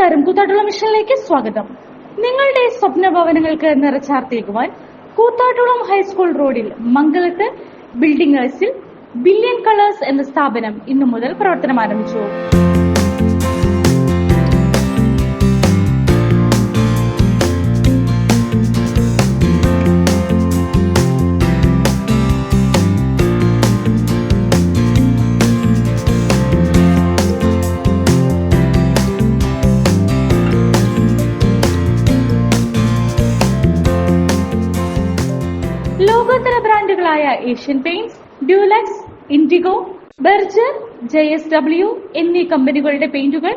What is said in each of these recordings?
നമസ്കാരം. കൂത്താട്ടുള്ള മിഷനിലേക്ക് സ്വാഗതം. നിങ്ങളുടെ സ്വപ്ന ഭവനങ്ങൾക്ക് നിറച്ചാർത്തേക്കുവാൻ കൂത്താട്ടുളം ഹൈസ്കൂൾ റോഡിൽ മംഗലത്ത് ബിൽഡിംഗേഴ്സിൽ ബില്യൺ കളേഴ്സ് എന്ന സ്ഥാപനം ഇന്നു മുതൽ പ്രവർത്തനം ആരംഭിച്ചു. ലോകോത്തര ബ്രാൻഡുകളായ Asian paints Dulux Indigo Berger J S W എന്നീ കമ്പനികളുടെ പെയിന്റുകൾ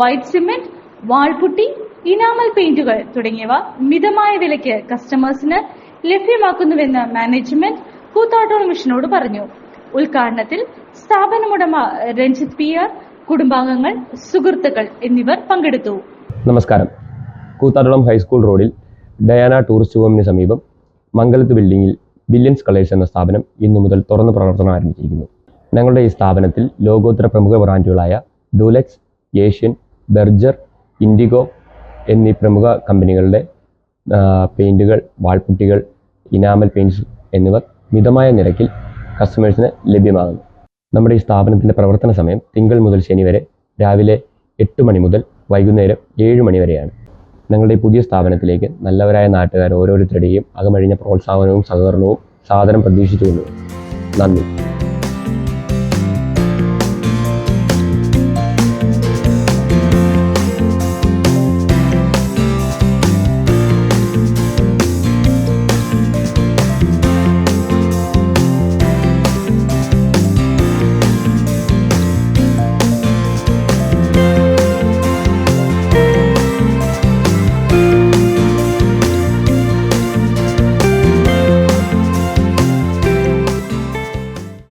white cement wall putty enamel പെയിന്റുകൾ തുടങ്ങിയവ മിതമായ വിലയ്ക്ക് കസ്റ്റമേഴ്സിന് ലഭ്യമാക്കുന്നുവെന്ന് മാനേജ്മെന്റ് കൂത്താട്ടോൾ മിഷനോട് പറഞ്ഞു. ഉദ്ഘാടനത്തിൽ സ്ഥാപനമുടമ രഞ്ജിത് പി ആർ കുടുംബാംഗങ്ങൾ സുഹൃത്തുക്കൾ എന്നിവർ പങ്കെടുത്തു. നമസ്കാരം. കൂത്താട്ടുളം ഹൈസ്കൂൾ റോഡിൽ ഡയാന ടൂറിസ്റ്റ് ഹോമിന് സമീപം മംഗലത്ത് ബിൽഡിങ്ങിൽ ബില്യൻസ് കളേഴ്സ് എന്ന സ്ഥാപനം ഇന്നു മുതൽ തുറന്ന് പ്രവർത്തനം ആരംഭിച്ചിരിക്കുന്നു. ഞങ്ങളുടെ ഈ സ്ഥാപനത്തിൽ ലോകോത്തര പ്രമുഖ ബ്രാൻഡുകളായ ഡൂലെക്സ് ഏഷ്യൻ ബെർജർ ഇൻഡിഗോ എന്നീ പ്രമുഖ കമ്പനികളുടെ പെയിന്റുകൾ വാൾപുട്ടികൾ ഇനാമൽ പെയിന്റ്സ് എന്നിവ മിതമായ നിരക്കിൽ കസ്റ്റമേഴ്സിന് ലഭ്യമാകുന്നു. നമ്മുടെ ഈ സ്ഥാപനത്തിന്റെ പ്രവർത്തന സമയം തിങ്കൾ മുതൽ ശനി വരെ രാവിലെ എട്ട് മണി മുതൽ വൈകുന്നേരം ഏഴ് മണി വരെയാണ്. ഞങ്ങളുടെ ഈ പുതിയ സ്ഥാപനത്തിലേക്ക് നല്ലവരായ നാട്ടുകാർ ഓരോരുത്തരുടെയും അകമഴിഞ്ഞ പ്രോത്സാഹനവും സഹകരണവും സാദരം പ്രതീക്ഷിച്ചുകൊണ്ടു നന്ദി.